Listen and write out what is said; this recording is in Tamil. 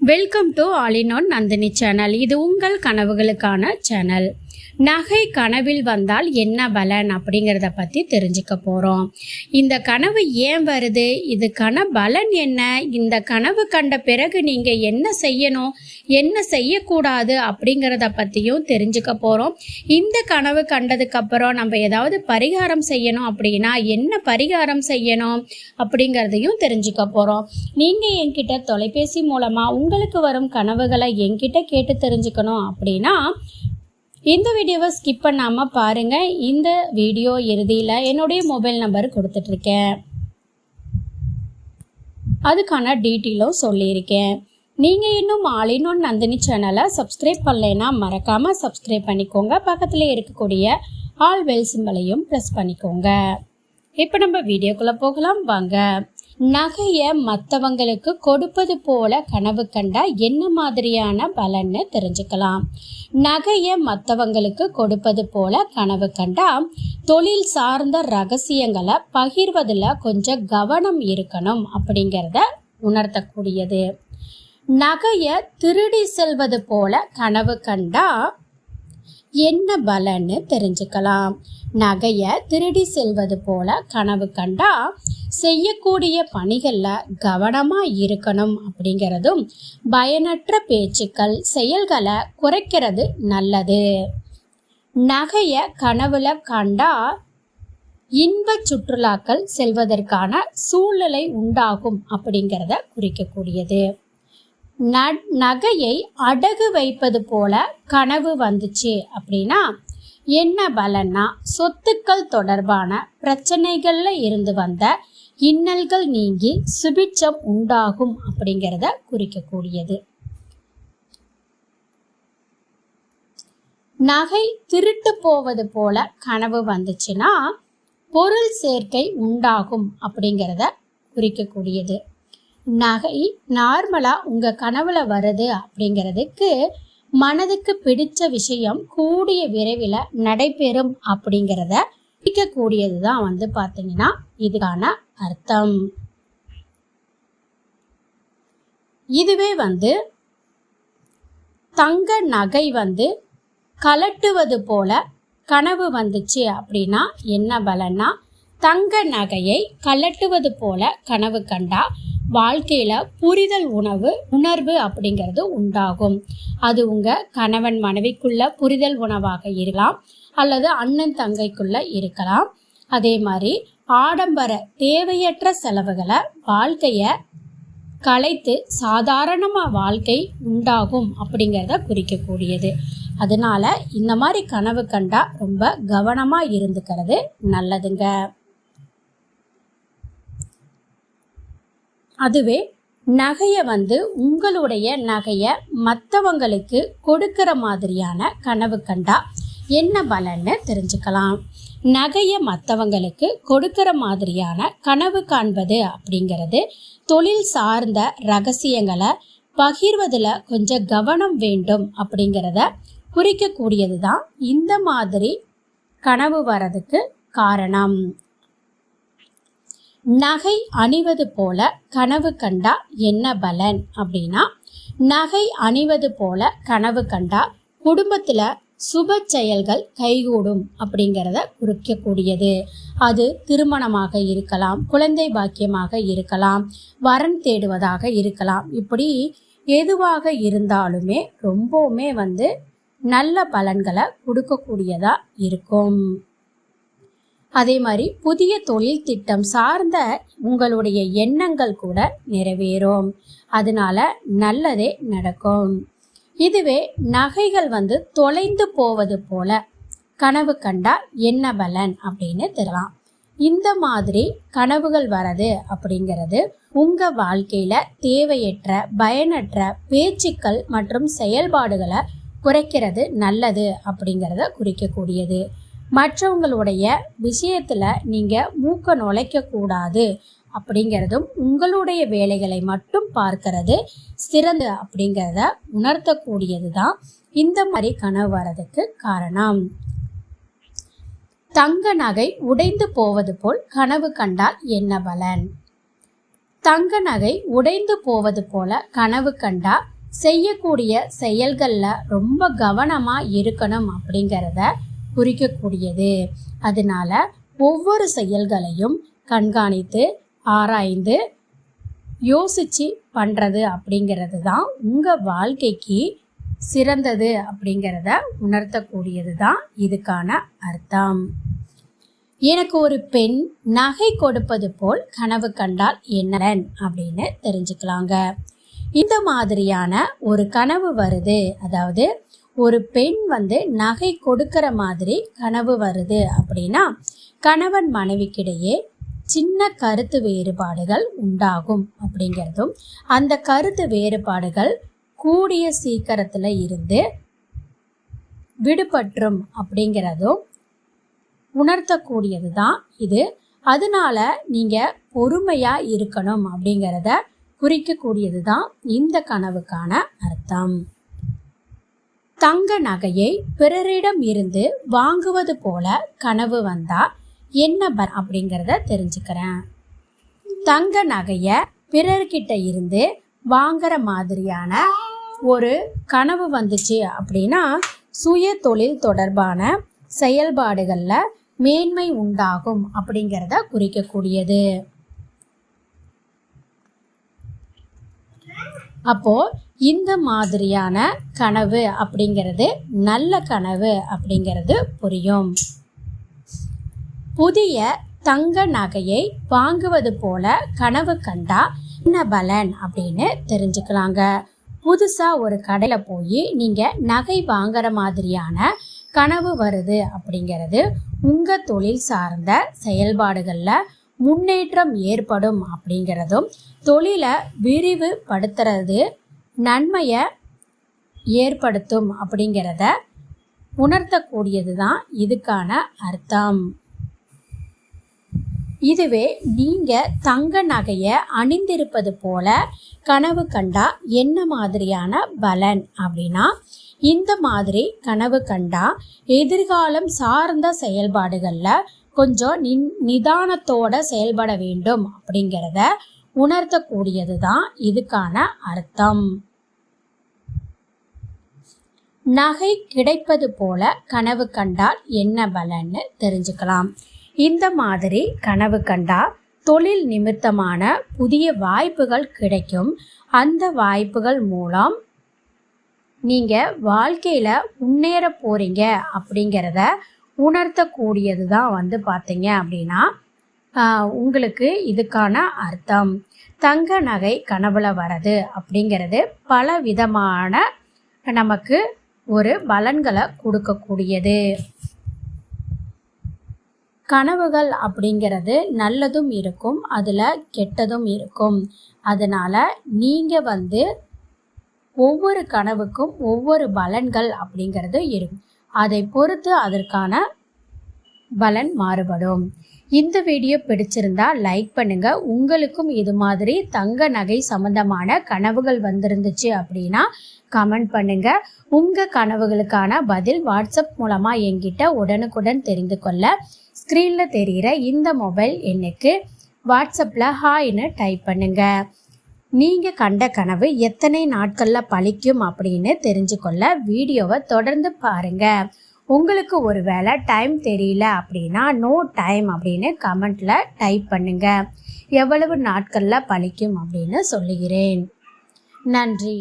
Welcome to all in one Nandini channel இது உங்கள் கனவுகளுக்கான சேனல் நகை கனவில் வந்தால் என்ன பலன் அப்படிங்கிறத பற்றி தெரிஞ்சுக்க போகிறோம் இந்த கனவு ஏன் வருது? இதுக்கான பலன் என்ன? இந்த கனவு கண்ட பிறகு நீங்கள் என்ன செய்யணும்? என்ன செய்யக்கூடாது அப்படிங்கிறத பற்றியும் தெரிஞ்சுக்க போகிறோம் இந்த கனவு கண்டதுக்கப்புறம் நம்ம ஏதாவது பரிகாரம் செய்யணும் அப்படின்னா என்ன பரிகாரம் செய்யணும் அப்படிங்கிறதையும் தெரிஞ்சுக்க போகிறோம் நீங்கள் என்கிட்ட தொலைபேசி மூலமாக உங்களுக்கு வரும் கனவுகளை என்கிட்ட கேட்டு தெரிஞ்சுக்கணும் அப்படின்னா இந்த வீடியோவை ஸ்கிப் பண்ணாமல் பாருங்கள் இந்த வீடியோ இறுதியில் என்னுடைய மொபைல் நம்பர் கொடுத்துட்ருக்கேன். அதுக்கான டீட்டெயிலும் சொல்லியிருக்கேன். நீங்கள் இன்னும் ஆலினோன் நந்தினி சேனலை சப்ஸ்கிரைப் பண்ணலைன்னா மறக்காமல் சப்ஸ்கிரைப் பண்ணிக்கோங்க. பக்கத்தில் இருக்கக்கூடிய ஆல் பெல் சிம்பலையும் ப்ரெஸ் பண்ணிக்கோங்க. இப்போ நம்ம வீடியோக்குள்ளே போகலாம். வாங்க. நகையை மற்றவங்களுக்கு கொடுப்பது போல கனவு கண்டா என்ன மாதிரியான பலன்னு தெரிஞ்சுக்கலாம். நகையை மற்றவங்களுக்கு கொடுப்பது போல கனவு கண்டா தொழில் சார்ந்த ரகசியங்களை பகிர்வதில் கொஞ்சம் கவனம் இருக்கணும் அப்படிங்கிறத உணர்த்தக்கூடியது. நகையை திருடி செல்வது போல கனவு கண்டா என்ன பலன்னு தெரிஞ்சுக்கலாம். நகையை திருடி செல்வது போல கனவு கண்டா செய்யக்கூடிய பணிகளில் கவனமாக இருக்கணும் அப்படிங்கிறதும் பயனற்ற பேச்சுக்கள் செயல்களை குறைக்கிறது நல்லது. நகையை கனவுல கண்டா இன்ப சுற்றுலாக்கள் செல்வதற்கான சூழ்நிலை உண்டாகும் அப்படிங்கிறத குறிக்கக்கூடியது. நகையை அடகு வைப்பது போல கனவு வந்துச்சு அப்படின்னா என்ன பலன்னா சொத்துக்கள் தொடர்பான பிரச்சனைகளில் இருந்து வந்த இன்னல்கள் நீங்கி சுபிட்சம் உண்டாகும் அப்படிங்கிறத குறிக்கக்கூடியது. நகை திருட்டு போவது போல கனவு வந்துச்சுன்னா பொருள் சேர்க்கை உண்டாகும் அப்படிங்கிறத குறிக்கக்கூடியது. நகை நார்மலாக உங்கள் கனவுல வருது அப்படிங்கிறதுக்கு மனதுக்கு பிடிச்ச விஷயம் கூடிய விரைவில் நடைபெறும் அப்படிங்கிறத குறிக்கக்கூடியது தான் வந்து பார்த்தீங்கன்னா இதுக்கான அர்த்தம். இதுவே வந்து தங்க நகை வந்து கலட்டுவது போல கனவு வந்துச்சு அப்படின்னா என்ன பலன்னா தங்க நகையை கலட்டுவது போல கனவு கண்டா வாழ்க்கையில் புரிதல் உணவு உணர்வு அப்படிங்கிறது உண்டாகும். அது உங்கள் கணவன் மனைவிக்குள்ள புரிதல் உணவாக இருக்கலாம் அல்லது அண்ணன் தங்கைக்குள்ள இருக்கலாம். அதே மாதிரி ஆடம்பர தேவையற்ற செலவுகளை வாழ்க்கையை கலைத்து சாதாரணமாக வாழ்க்கை உண்டாகும் அப்படிங்கிறத குறிக்கக்கூடியது. அதனால இந்த மாதிரி கனவு கண்டா ரொம்ப கவனமாக இருந்துக்கிறது நல்லதுங்க. அதுவே நகையை வந்து உங்களுடைய நகையை மற்றவங்களுக்கு கொடுக்கிற மாதிரியான கனவு கண்டா என்ன பலன்னு தெரிஞ்சுக்கலாம். நகையை மற்றவங்களுக்கு கொடுக்கிற மாதிரியான கனவு காண்பது அப்படிங்கிறது தொழில் சார்ந்த ரகசியங்களை பகிர்வதில் கொஞ்சம் கவனம் வேண்டும் அப்படிங்கிறத குறிக்கக்கூடியது தான் இந்த மாதிரி கனவு வரதுக்கு காரணம். நகை அணிவது போல கனவு கண்டா என்ன பலன் அப்படின்னா நகை அணிவது போல கனவு கண்டா குடும்பத்தில் சுப செயல்கள் கைகூடும் அப்படிங்கிறத குறிக்கக்கூடியது. அது திருமணமாக இருக்கலாம் குழந்தை பாக்கியமாக இருக்கலாம் வரன் தேடுவதாக இருக்கலாம். இப்படி எதுவாக இருந்தாலுமே ரொம்பவுமே வந்து நல்ல பலன்களை கொடுக்கக்கூடியதாக இருக்கும். அதே மாதிரி புதிய தொழில் திட்டம் சார்ந்த உங்களுடைய எண்ணங்கள் கூட நிறைவேறும். அதனால நல்லதே நடக்கும். இதுவே நகைகள் வந்து தொலைந்து போவது போல. கனவு கண்டா என்ன பலன் அப்படின்னு தெரியலாம் இந்த மாதிரி கனவுகள் வரது அப்படிங்கிறது உங்க வாழ்க்கையில தேவையற்ற பயனற்ற பேச்சுக்கள் மற்றும் செயல்பாடுகளை குறைக்கிறது நல்லது அப்படிங்கிறத குறிக்கக்கூடியது. மற்றவங்களுடைய விஷயத்தில் நீங்கள் மூக்க நுழைக்கக்கூடாது அப்படிங்கிறதும் உங்களுடைய வேலைகளை மட்டும் பார்க்கறது சிறந்த அப்படிங்கிறத உணர்த்தக்கூடியது தான் இந்த மாதிரி கனவு வரதுக்கு காரணம். தங்க நகை உடைந்து போவது போல் கனவு கண்டால் என்ன பலன்? தங்க நகை உடைந்து போவது போல கனவு கண்டா செய்யக்கூடிய செயல்களில் ரொம்ப கவனமாக இருக்கணும் அப்படிங்கிறத குறிக்கக்கூடியது. அதனால ஒவ்வொரு செயல்களையும் கண்காணித்து ஆராய்ந்து யோசித்து பண்ணுறது அப்படிங்கிறது தான் உங்கள் வாழ்க்கைக்கு சிறந்தது அப்படிங்கிறத உணர்த்தக்கூடியது தான் இதுக்கான அர்த்தம். எனக்கு ஒரு பெண் நகை கொடுப்பது போல் கனவு கண்டால் என்னலன் அப்படின்னு தெரிஞ்சுக்கலாங்க. இந்த மாதிரியான ஒரு கனவு வருது. அதாவது ஒரு பெண் வந்து நகை கொடுக்கிற மாதிரி கனவு வருது அப்படின்னா கணவன் மனைவிக்கிடையே சின்ன கருத்து வேறுபாடுகள் உண்டாகும் அப்படிங்கிறதும் அந்த கருத்து வேறுபாடுகள் கூடிய சீக்கிரத்தில் இருந்து விடுபற்றும் அப்படிங்கிறதும் உணர்த்தக்கூடியது தான் இது. அதனால நீங்கள் பொறுமையாக இருக்கணும் அப்படிங்கிறத குறிக்கக்கூடியது தான் இந்த கனவுக்கான அர்த்தம். தங்க நகையை பிறரிடம் இருந்து வாங்குவது போல கனவு வந்தால் என்ன பர் அப்படிங்கிறத தெரிஞ்சுக்கிறேன். தங்க நகையை பிறர்கிட்ட இருந்து வாங்குற மாதிரியான ஒரு கனவு வந்துச்சு அப்படின்னா சுய தொழில் தொடர்பான செயல்பாடுகளில் மேன்மை உண்டாகும் அப்படிங்கிறத குறிக்கக்கூடியது. அப்போ இந்த மாதிரியான கனவு அப்படிங்கிறது நல்ல கனவு அப்படிங்கிறது புரியும். புதிய தங்க நகையை வாங்குவது போல கனவு கண்டா என்ன பலன் அப்படின்னு தெரிஞ்சுக்கலாங்க. புதுசாக ஒரு கடையில் போய் நீங்கள் நகை வாங்குற மாதிரியான கனவு வருது அப்படிங்கிறது உங்கள் தொழில் சார்ந்த செயல்பாடுகளில் முன்னேற்றம் ஏற்படும் அப்படிங்கிறதும் தொழிலை விரிவுபடுத்துறது நன்மையை ஏற்படுத்தும் அப்படிங்கிறத உணர்த்தக்கூடியது தான் இதுக்கான அர்த்தம். இதுவே நீங்கள் தங்க நகையை அணிந்திருப்பது போல கனவு கண்டா என்ன மாதிரியான பலன் அப்படின்னா இந்த மாதிரி கனவு கண்டா எதிர்காலம் சார்ந்த செயல்பாடுகளில் கொஞ்சம் நின் நிதானத்தோட செயல்பட வேண்டும் அப்படிங்கிறத உணர்த்தக்கூடியது தான் இதுக்கான அர்த்தம். நகை கிடைப்பது போல கனவு கண்டால் என்ன பலன்னு தெரிஞ்சுக்கலாம். இந்த மாதிரி கனவு கண்டா தொழில் நிமித்தமான புதிய வாய்ப்புகள் கிடைக்கும். அந்த வாய்ப்புகள் மூலம் நீங்கள் வாழ்க்கையில் முன்னேற போகிறீங்க அப்படிங்கிறத உணர்த்தக்கூடியது தான் வந்து பார்த்தீங்க அப்படின்னா உங்களுக்கு இதுக்கான அர்த்தம். தங்க நகை கனவுல வரது அப்படிங்கிறது பல விதமான நமக்கு ஒரு பலன்களை கொடுக்கக்கூடியது. கனவுகள் அப்படிங்கிறது நல்லதும் இருக்கும் அதில் கெட்டதும் இருக்கும். அதனால் நீங்கள் வந்து ஒவ்வொரு கனவுக்கும் ஒவ்வொரு பலன்கள் அப்படிங்கிறது இருக்கும். அதை பொறுத்து அதற்கான பலன் மாறுபடும். இந்த வீடியோ பிடிச்சிருந்தா லைக் பண்ணுங்க. உங்களுக்கும் இது மாதிரி தங்க நகை சம்பந்தமான கனவுகள் வந்திருந்துச்சு அப்படின்னா கமெண்ட் பண்ணுங்க. உங்க கனவுகளுக்கான பதில் வாட்ஸ்அப் மூலமா என்கிட்ட உடனுக்குடன் தெரிந்து கொள்ள ஸ்க்ரீனில் தெரிகிற இந்த மொபைல் எண்ணுக்கு வாட்ஸ்அப்பில் ஹாய்னு டைப் பண்ணுங்க. நீங்கள் கண்ட கனவு எத்தனை நாட்களில் பழிக்கும் அப்படின்னு தெரிஞ்சுக்கொள்ள வீடியோவை தொடர்ந்து பாருங்கள் உங்களுக்கு ஒரு வேளை டைம் தெரியல அப்படின்னா நோ டைம் அப்படின்னு கமெண்ட்டில் டைப் பண்ணுங்கள் எவ்வளவு நாட்களில் பழிக்கும் அப்படின்னு சொல்லுகிறேன். நன்றி.